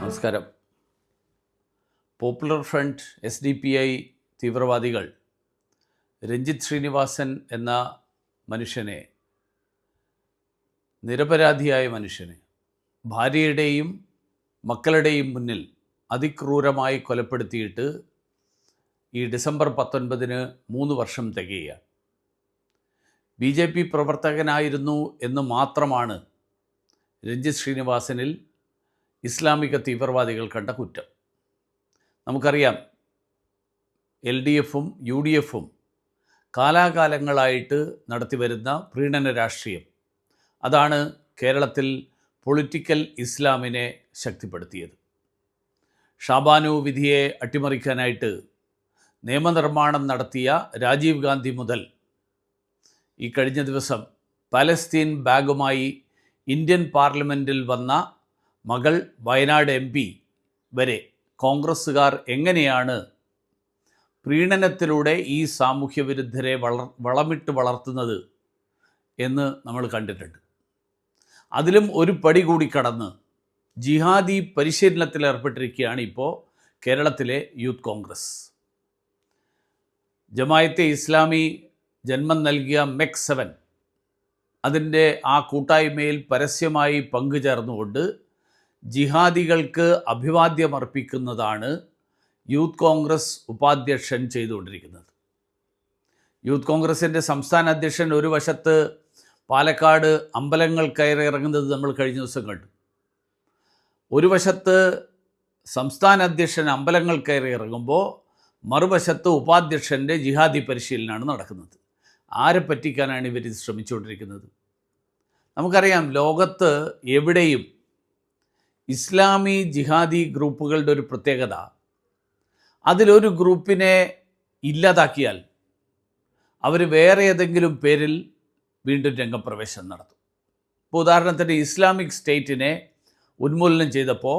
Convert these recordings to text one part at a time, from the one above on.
നമസ്കാരം. Popular front S D P I തീവ്രവാദികൾ രഞ്ജിത്ത് ശ്രീനിവാസൻ എന്ന മനുഷ്യനെ നിരപരാധിയായ മനുഷ്യനെ ഭാര്യയുടെയും മക്കളുടെയും മുന്നിൽ അതിക്രൂരമായി കൊലപ്പെടുത്തിയിട്ട് ഈ ഡിസംബർ പത്തൊൻപതിന് മൂന്ന് വർഷം തികയുകയാണ്. ബി ജെ പി പ്രവർത്തകനായിരുന്നു എന്ന് മാത്രമാണ് രഞ്ജിത് ശ്രീനിവാസനിൽ ഇസ്ലാമിക തീവ്രവാദികൾ കണ്ട കുറ്റം. നമുക്കറിയാം എൽ ഡി എഫും യു ഡി എഫും കാലാകാലങ്ങളായിട്ട് നടത്തിവരുന്ന പ്രീണന രാഷ്ട്രീയം. അതാണ് കേരളത്തിൽ പൊളിറ്റിക്കൽ ഇസ്ലാമിനെ ശക്തിപ്പെടുത്തിയത്. ഷാബാനു വിധിയെ അട്ടിമറിക്കാനായിട്ട് നിയമനിർമ്മാണം നടത്തിയ രാജീവ് ഗാന്ധി മുതൽ ഈ കഴിഞ്ഞ ദിവസം പലസ്തീൻ ബാഗുമായി ഇന്ത്യൻ പാർലമെന്റിൽ വന്ന മകൾ വയനാട് എം പി വരെ കോൺഗ്രസ്സുകാർ എങ്ങനെയാണ് പ്രീണനത്തിലൂടെ ഈ സാമൂഹ്യ വിരുദ്ധരെ വളർ വളമിട്ട് വളർത്തുന്നത് എന്ന് നമ്മൾ കണ്ടിട്ടുണ്ട്. അതിലും ഒരു പടി കൂടി കടന്ന് ജിഹാദി പരിശീലനത്തിൽ ഏർപ്പെട്ടിരിക്കുകയാണ് ഇപ്പോൾ കേരളത്തിലെ യൂത്ത് കോൺഗ്രസ്. ജമായത്തെ ഇസ്ലാമി ജന്മം നൽകിയ മെക് സെവൻ. അതിന്റെ ആ കൂട്ടായ്മയിൽ പരസ്യമായി പങ്കുചേർന്നുകൊണ്ട് ജിഹാദികൾക്ക് അഭിവാദ്യമർപ്പിക്കുന്നതാണ് യൂത്ത് കോൺഗ്രസ് ഉപാധ്യക്ഷൻ ചെയ്തുകൊണ്ടിരിക്കുന്നത്. യൂത്ത് കോൺഗ്രസിന്റെ സംസ്ഥാന അധ്യക്ഷൻ ഒരു വശത്ത് പാലക്കാട് അമ്പലങ്ങൾ കയറി ഇറങ്ങുന്നത് നമ്മൾ കഴിഞ്ഞ ദിവസം കണ്ടു. ഒരു വശത്ത് സംസ്ഥാന അധ്യക്ഷൻ അമ്പലങ്ങൾ കയറി ഇറങ്ങുമ്പോൾ മറുവശത്ത് ഉപാധ്യക്ഷന്റെ ജിഹാദി പരിശീലനമാണ് നടക്കുന്നത്. ആരെ പറ്റിക്കാനാണ് ഇവർ ശ്രമിച്ചുകൊണ്ടിരിക്കുന്നത്? നമുക്കറിയാം ലോകത്ത് എവിടെയും ഇസ്ലാമി ജിഹാദി ഗ്രൂപ്പുകളുടെ ഒരു പ്രത്യേകത. അതിലൊരു ഗ്രൂപ്പിനെ ഇല്ലാതാക്കിയാൽ അവർ വേറെ ഏതെങ്കിലും പേരിൽ വീണ്ടും രംഗപ്രവേശനം നടത്തും. ഇപ്പോൾ ഉദാഹരണത്തിന് ഇസ്ലാമിക് സ്റ്റേറ്റിനെ ഉന്മൂലനം ചെയ്തപ്പോൾ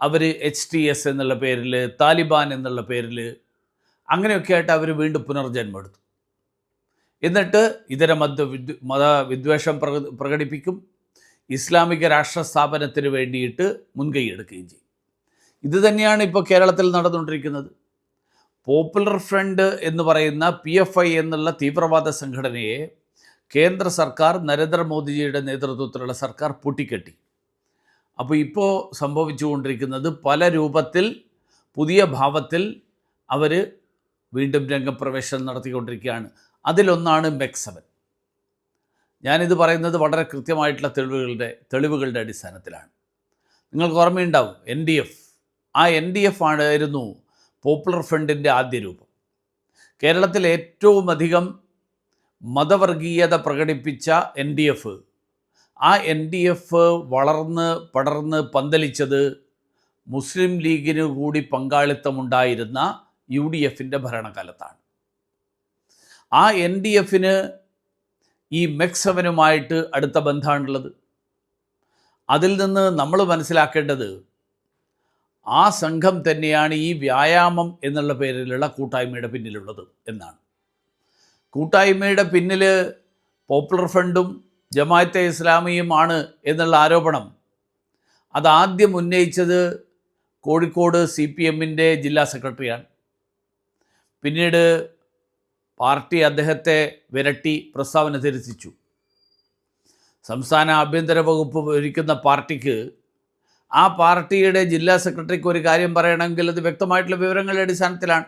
അവർ എച്ച് ടി എസ് എന്നുള്ള പേരിൽ താലിബാൻ എന്നുള്ള പേരിൽ അങ്ങനെയൊക്കെ ആയിട്ട് അവർ വീണ്ടും പുനർജന്മം എടുത്തു. എന്നിട്ട് ഇതര മത മത വിദ്വേഷം പ്രക പ്രകടിപ്പിക്കും. ഇസ്ലാമിക രാഷ്ട്ര സ്ഥാപനത്തിന് വേണ്ടിയിട്ട് മുൻകൈ എടുക്കുകയും ചെയ്യും. ഇത് തന്നെയാണ് ഇപ്പോൾ കേരളത്തിൽ നടന്നുകൊണ്ടിരിക്കുന്നത്. പോപ്പുലർ ഫ്രണ്ട് എന്ന് പറയുന്ന പി എഫ് ഐ എന്നുള്ള തീവ്രവാദ സംഘടനയെ കേന്ദ്ര സർക്കാർ നരേന്ദ്രമോദിജിയുടെ നേതൃത്വത്തിലുള്ള സർക്കാർ പൂട്ടിക്കെട്ടി. അപ്പോൾ ഇപ്പോൾ സംഭവിച്ചുകൊണ്ടിരിക്കുന്നത് പല രൂപത്തിൽ പുതിയ ഭാവത്തിൽ അവർ വീണ്ടും രംഗപ്രവേശനം നടത്തിക്കൊണ്ടിരിക്കുകയാണ്. അതിലൊന്നാണ് മെക് സെവൻ ഞാനിത് പറയുന്നത് വളരെ കൃത്യമായിട്ടുള്ള തെളിവുകളുടെ തെളിവുകളുടെ അടിസ്ഥാനത്തിലാണ്. നിങ്ങൾക്ക് ഓർമ്മയുണ്ടാവും എൻ ഡി എഫ് ആ എൻ ഡി എഫ് ആയിരുന്നു പോപ്പുലർ ഫ്രണ്ടിന്റെ ആദ്യ രൂപം. കേരളത്തിൽ ഏറ്റവും അധികം മതവർഗീയത പ്രകടിപ്പിച്ച എൻ ഡി എഫ് ആ എൻ ഡി എഫ് വളർന്ന് പടർന്ന് പന്തലിച്ചത് മുസ്ലിം ലീഗിന് കൂടി പങ്കാളിത്തമുണ്ടായിരുന്ന യു ഡി എഫിന്റെ ഭരണകാലത്താണ്. ആ എൻ ഡി എഫിന് ഈ മെക്സവനുമായിട്ട് അടുത്ത ബന്ധമാണുള്ളത്. അതിൽ നിന്ന് നമ്മൾ മനസ്സിലാക്കേണ്ടത് ആ സംഘം തന്നെയാണ് ഈ വ്യായാമം എന്നുള്ള പേരിലുള്ള കൂട്ടായ്മയുടെ പിന്നിലുള്ളത് എന്നാണ്. കൂട്ടായ്മയുടെ പിന്നിൽ പോപ്പുലർ ഫ്രണ്ടും ജമാഅത്തെ ഇസ്ലാമിയുമാണ് എന്നുള്ള ആരോപണം. അതാദ്യം ഉന്നയിച്ചത് കോഴിക്കോട് സി പി എമ്മിന്റെ ജില്ലാ സെക്രട്ടറിയാണ്. പിന്നീട് പാർട്ടി അദ്ദേഹത്തെ വിരട്ടി പ്രസ്താവന തിരുത്തിച്ചു സംസ്ഥാന ആഭ്യന്തര വകുപ്പ് ഭരിക്കുന്ന പാർട്ടിക്ക് ആ പാർട്ടിയുടെ ജില്ലാ സെക്രട്ടറിക്ക് ഒരു കാര്യം പറയണമെങ്കിൽ അത് വ്യക്തമായിട്ടുള്ള വിവരങ്ങളുടെ അടിസ്ഥാനത്തിലാണ്.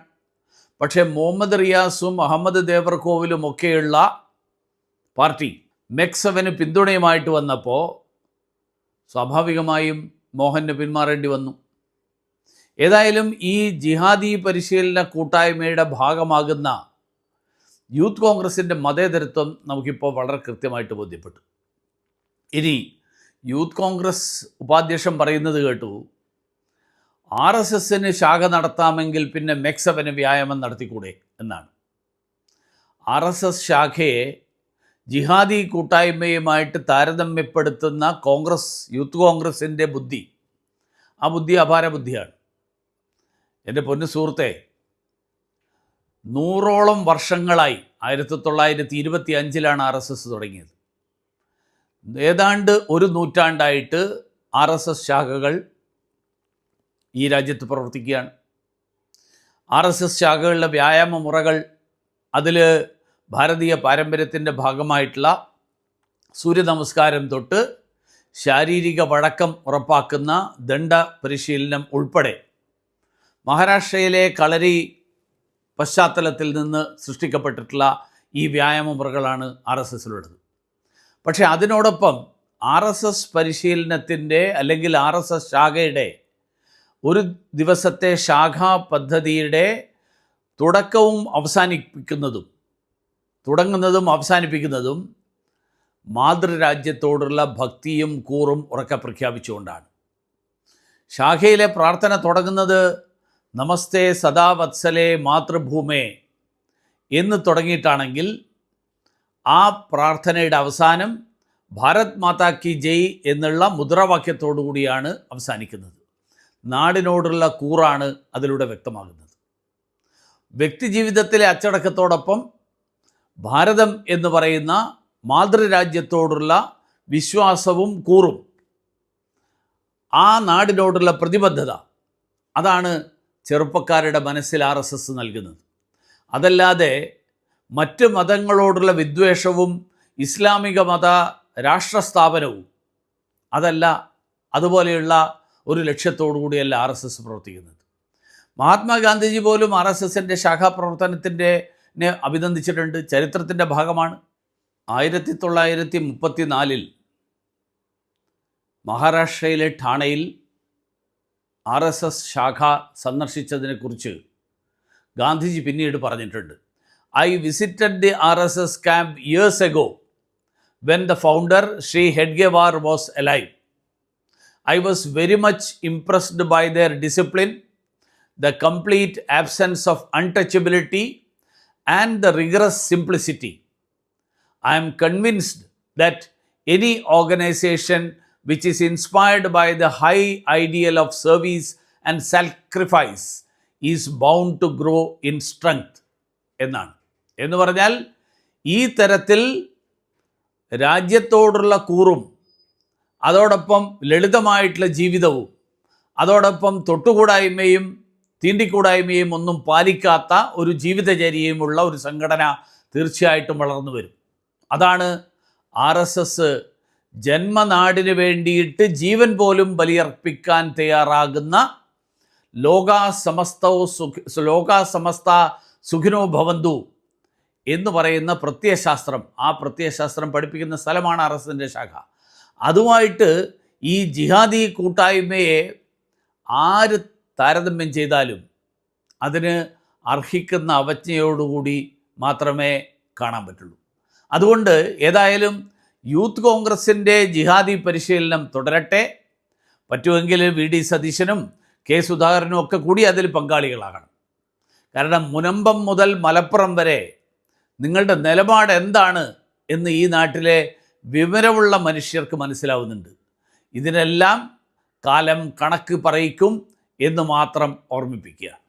പക്ഷേ മുഹമ്മദ് റിയാസും അഹമ്മദ് ദേവർകോവിലും ഒക്കെയുള്ള പാർട്ടി മെക്സവന് പിന്തുണയുമായിട്ട് വന്നപ്പോൾ സ്വാഭാവികമായും മോഹന് പിന്മാറേണ്ടി വന്നു. ഏതായാലും ഈ ജിഹാദി പരിശീലന കൂട്ടായ്മയുടെ ഭാഗമാകുന്ന യൂത്ത് കോൺഗ്രസിന്റെ മതേതരത്വം നമുക്കിപ്പോൾ വളരെ കൃത്യമായിട്ട് ബോധ്യപ്പെട്ടു. ഇനി യൂത്ത് കോൺഗ്രസ് ഉപാധ്യക്ഷൻ പറയുന്നത് കേട്ടു ആർ എസ് എസിന് ശാഖ നടത്താമെങ്കിൽ പിന്നെ മെക്സവന് വ്യായാമം നടത്തിക്കൂടെ എന്നാണ്. ആർ എസ് എസ് ശാഖയെ ജിഹാദി കൂട്ടായ്മയുമായിട്ട് താരതമ്യപ്പെടുത്തുന്ന കോൺഗ്രസ് യൂത്ത് കോൺഗ്രസിന്റെ ബുദ്ധി ആ ബുദ്ധി അപാര ബുദ്ധിയാണ്. എന്റെ പൊന്നു സുഹൃത്തെ നൂറോളം വർഷങ്ങളായി. ആയിരത്തി തൊള്ളായിരത്തി ഇരുപത്തി അഞ്ചിലാണ് ആർ എസ് എസ് തുടങ്ങിയത്. ഏതാണ്ട് ഒരു നൂറ്റാണ്ടായിട്ട് ആർ എസ് എസ് ശാഖകൾ ഈ രാജ്യത്ത് പ്രവർത്തിക്കുകയാണ്. ആർ എസ് എസ് ശാഖകളുടെ വ്യായാമ മുറകൾ അതിൽ ഭാരതീയ പാരമ്പര്യത്തിന്റെ ഭാഗമായിട്ടുള്ള സൂര്യ നമസ്കാരം തൊട്ട് ശാരീരിക വഴക്കം ഉറപ്പാക്കുന്ന ദണ്ഡ പരിശീലനം ഉൾപ്പെടെ മഹാരാഷ്ട്രയിലെ കളരി പശ്ചാത്തലത്തിൽ നിന്ന് സൃഷ്ടിക്കപ്പെട്ടിട്ടുള്ള ഈ വ്യായാമ മുറകളാണ് ആർ എസ് എസിലുള്ളത്. പക്ഷേ അതിനോടൊപ്പം ആർ എസ് എസ് പരിശീലനത്തിന്റെ അല്ലെങ്കിൽ ആർ എസ് എസ് ശാഖയുടെ ഒരു ദിവസത്തെ ശാഖാ പദ്ധതിയുടെ തുടക്കവും അവസാനിപ്പിക്കുന്നതും തുടങ്ങുന്നതും അവസാനിപ്പിക്കുന്നതും മാതൃരാജ്യത്തോടുള്ള ഭക്തിയും കൂറും ഉറക്കെ പ്രഖ്യാപിച്ചുകൊണ്ടാണ്. ശാഖയിലെ പ്രാർത്ഥന തുടങ്ങുന്നത് നമസ്തേ സദാ വത്സലേ മാതൃഭൂമേ എന്ന് തുടങ്ങിയിട്ടാണെങ്കിൽ ആ പ്രാർത്ഥനയുടെ അവസാനം ഭാരത് മാതാ കി ജയ് എന്നുള്ള മുദ്രാവാക്യത്തോടു കൂടിയാണ് അവസാനിക്കുന്നത്. നാടിനോടുള്ള കൂറാണ് അതിലൂടെ വ്യക്തമാകുന്നത്. വ്യക്തിജീവിതത്തിലെ അച്ചടക്കത്തോടൊപ്പം ഭാരതം എന്ന് പറയുന്ന മാതൃരാജ്യത്തോടുള്ള വിശ്വാസവും കൂറും ആ നാടിനോടുള്ള പ്രതിബദ്ധത അതാണ് ചെറുപ്പക്കാരുടെ മനസ്സിൽ ആർ എസ് എസ് നൽകുന്നത്. അതല്ലാതെ മറ്റ് മതങ്ങളോടുള്ള വിദ്വേഷവും ഇസ്ലാമിക മത രാഷ്ട്രസ്ഥാപനവും അതല്ല അതുപോലെയുള്ള ഒരു ലക്ഷ്യത്തോടു കൂടിയല്ല ആർ എസ് എസ് പ്രവർത്തിക്കുന്നത്. മഹാത്മാഗാന്ധിജി പോലും ആർ എസ് എസിന്റെ ശാഖാപ്രവർത്തനത്തിന്റെ അഭിനന്ദിച്ചിട്ടുണ്ട്. ചരിത്രത്തിന്റെ ഭാഗമാണ്. ആയിരത്തി തൊള്ളായിരത്തി മുപ്പത്തി നാലിൽ മഹാരാഷ്ട്രയിലെ ഠാണയിൽ ആർ എസ് എസ് ശാഖ സന്ദർശിച്ചതിനെക്കുറിച്ച് ഗാന്ധിജി പിന്നീട് പറഞ്ഞിട്ടുണ്ട്. I visited the R S S camp years ago when the founder Shri Hedgewar was alive I was very much impressed by their discipline the complete absence of untouchability and the rigorous simplicity I'm convinced that any organization which is inspired by the high ideal of service and sacrifice is bound to grow in strength എന്നാണ്. എന്ന് പറഞ്ഞാൽ ഈ തരത്തിൽ രാജ്യത്തോടുള്ള കൂറും അതോടൊപ്പം ലളിതമായിട്ടുള്ള ജീവിതവും അതോടൊപ്പം തൊട്ടുകൂടായ്മയും തീണ്ടിക്കൂടായ്മയും ഒന്നും പാലിക്കാത്ത ഒരു ജീവിതചര്യയുമുള്ള ഒരു സംഘടന തീർച്ചയായിട്ടും വളർന്നു വരും. അതാണ് ആർ എസ് എസ് ജന്മനാടിന് വേണ്ടിയിട്ട് ജീവൻ പോലും ബലിയർപ്പിക്കാൻ തയ്യാറാകുന്ന ലോകാസമസ്തോ സുഖ ലോകാസമസ്ത സുഖിനോ ഭവന്തു എന്ന് പറയുന്ന പ്രത്യയശാസ്ത്രം. ആ പ്രത്യയശാസ്ത്രം പഠിപ്പിക്കുന്ന സ്ഥലമാണ് ആർ ശാഖ. അതുമായിട്ട് ഈ ജിഹാദി കൂട്ടായ്മയെ ആര് താരതമ്യം ചെയ്താലും അതിന് അർഹിക്കുന്ന അവജ്ഞയോടുകൂടി മാത്രമേ കാണാൻ പറ്റുള്ളൂ. അതുകൊണ്ട് ഏതായാലും യൂത്ത് കോൺഗ്രസിന്റെ ജിഹാദി പരിശീലനം തുടരട്ടെ. പറ്റുമെങ്കിൽ വി ഡി സതീശനും കെ സുധാകരനും ഒക്കെ കൂടി അതിൽ പങ്കാളികളാകണം. കാരണം മുനമ്പം മുതൽ മലപ്പുറം വരെ നിങ്ങളുടെ നിലപാട് എന്താണ് എന്ന് ഈ നാട്ടിലെ വിവരമുള്ള മനുഷ്യർക്ക് മനസ്സിലാവുന്നുണ്ട്. ഇതിനെല്ലാം കാലം കണക്ക് പറയിക്കും എന്ന് മാത്രം ഓർമ്മിപ്പിക്കുക.